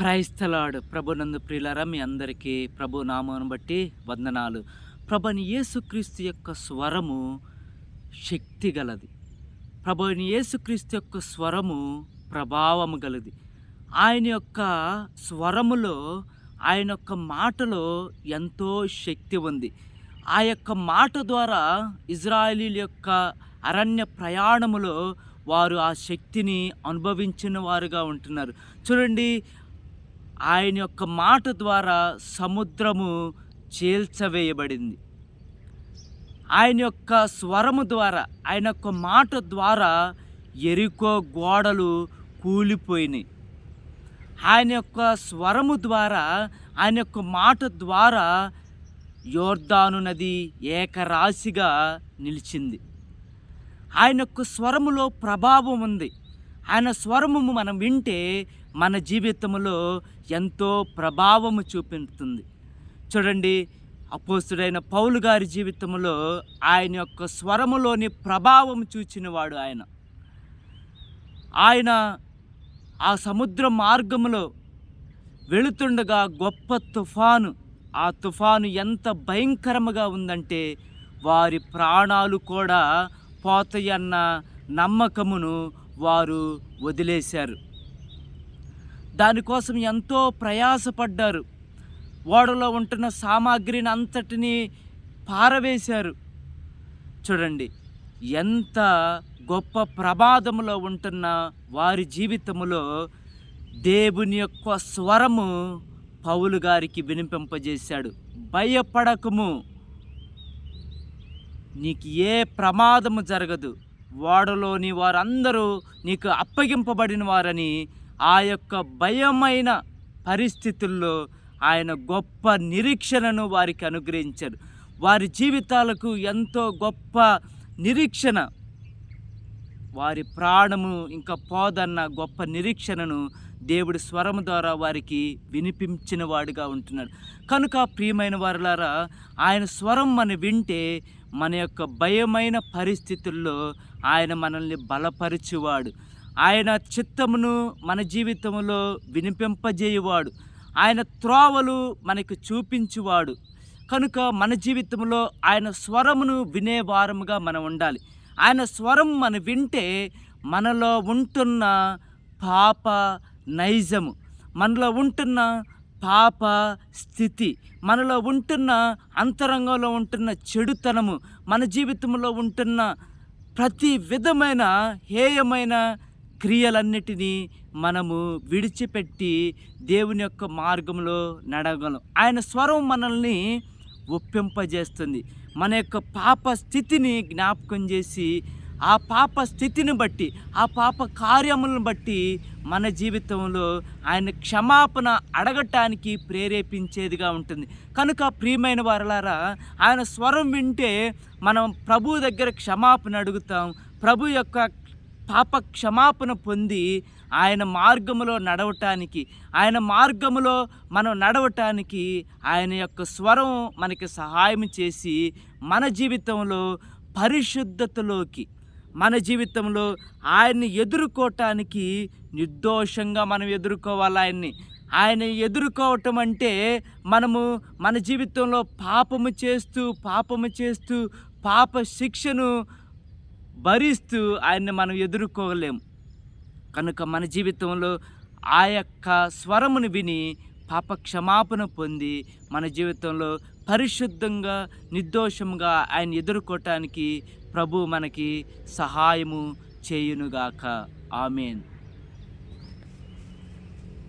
క్రైస్తలాడు ప్రభునందు ప్రియులరా మీ అందరికీ ప్రభు నామను బట్టి వందనాలు. ప్రభుని యేసుక్రీస్తు యొక్క స్వరము శక్తి గలది. ప్రభుని యేసుక్రీస్తు యొక్క స్వరము ప్రభావము గలది. ఆయన యొక్క స్వరములో ఆయన యొక్క మాటలో ఎంతో శక్తి ఉంది. ఆ యొక్క మాట ద్వారా ఇజ్రాయేలీల యొక్క అరణ్య ప్రయాణములో వారు ఆ శక్తిని అనుభవించిన వారుగా ఉంటున్నారు. చూడండి ఆయన యొక్క మాట ద్వారా సముద్రము చేల్చవేయబడింది. ఆయన యొక్క స్వరము ద్వారా ఆయన యొక్క మాట ద్వారా ఎరుకో గోడలు కూలిపోయినాయి. ఆయన యొక్క స్వరము ద్వారా ఆయన యొక్క మాట ద్వారా యోర్దాను నది ఏకరాశిగా నిలిచింది. ఆయన యొక్క స్వరములో ప్రభావం ఉంది. ఆయన స్వరము మనం వింటే మన జీవితంలో ఎంతో ప్రభావము చూపిస్తుంది చూడండి అపోస్తుడైన పౌలు గారి జీవితంలో ఆయన యొక్క స్వరములోని ప్రభావం చూచినవాడు ఆయన. ఆయన ఆ సముద్ర మార్గములో వెళుతుండగా గొప్ప తుఫాను ఆ తుఫాను ఎంత భయంకరముగా ఉందంటే వారి ప్రాణాలు కూడా పోతాయన్న నమ్మకమును వారు వదిలేశారు. దానికోసం ఎంతో ప్రయాసపడ్డారు. ఓడలో ఉంటున్న సామాగ్రిని అంతటిని పారవేశారు. చూడండి ఎంత గొప్ప ప్రమాదములో ఉంటున్న వారి జీవితములో దేవుని యొక్క స్వరము పౌలు గారికి వినిపింపజేశాడు. భయపడకము. నీకు ఏ ప్రమాదము జరగదు. ఓడలోని వారందరూ నీకు అప్పగింపబడిన వారని ఆ యొక్క భయమైన పరిస్థితుల్లో ఆయన గొప్ప నిరీక్షణను వారికి అనుగ్రహించారు వారి జీవితాలకు ఎంతో గొప్ప నిరీక్షణ వారి ప్రాణము ఇంకా పోదన్న గొప్ప నిరీక్షణను దేవుడి స్వరం ద్వారా వారికి వినిపించిన వాడుగా ఉంటున్నాడు. కనుక ప్రియమైన వారులారా ఆయన స్వరం మనం వింటే మన యొక్క భయమైన పరిస్థితుల్లో ఆయన మనల్ని బలపరిచేవాడు. ఆయన చిత్తమును మన జీవితంలో వినిపింపజేయువాడు. ఆయన త్రోవలు మనకు చూపించువాడు. కనుక మన జీవితంలో ఆయన స్వరమును వినేవారముగా మనం ఉండాలి. ఆయన స్వరం మనం వింటే మనలో ఉంటున్న పాప నైజము. మనలో ఉంటున్న పాప స్థితి. మనలో ఉంటున్న అంతరంగంలో ఉంటున్న చెడుతనము. మన జీవితంలో ఉంటున్న ప్రతి విధమైన హేయమైన క్రియలన్నిటినీ మనము విడిచిపెట్టి దేవుని యొక్క మార్గంలో నడగలం ఆయన స్వరం మనల్ని ఒప్పింపజేస్తుంది. మన యొక్క పాప స్థితిని జ్ఞాపకం చేసి ఆ పాప స్థితిని బట్టి ఆ పాప కార్యములను బట్టి మన జీవితంలో ఆయన క్షమాపణ అడగటానికి ప్రేరేపించేదిగా ఉంటుంది. కనుక ప్రియమైన వారలారా ఆయన స్వరం వింటే మనం ప్రభు దగ్గర క్షమాపణ అడుగుతాం. ప్రభు యొక్క పాప క్షమాపణ పొంది ఆయన మార్గములో నడవటానికి ఆయన మార్గములో మనం నడవటానికి ఆయన యొక్క స్వరం మనకి సహాయం చేసి మన జీవితంలో పరిశుద్ధతలోకి మన జీవితంలో ఆయన్ని ఎదుర్కోవటానికి నిర్దోషంగా మనం ఎదుర్కోవాలి ఆయన్ని. ఆయన ఎదుర్కోవటం అంటే మనము మన జీవితంలో పాపము చేస్తూ పాపము చేస్తూ పాప శిక్షను భరిస్తూ ఆయన్ని మనం ఎదుర్కోలేము కనుక మన జీవితంలో ఆ యొక్క స్వరమును విని పాప క్షమాపణ పొంది మన జీవితంలో పరిశుద్ధంగా నిర్దోషంగా ఆయన ఎదుర్కోవటానికి ప్రభు మనకి సహాయము చేయునుగాక. ఆమెన్.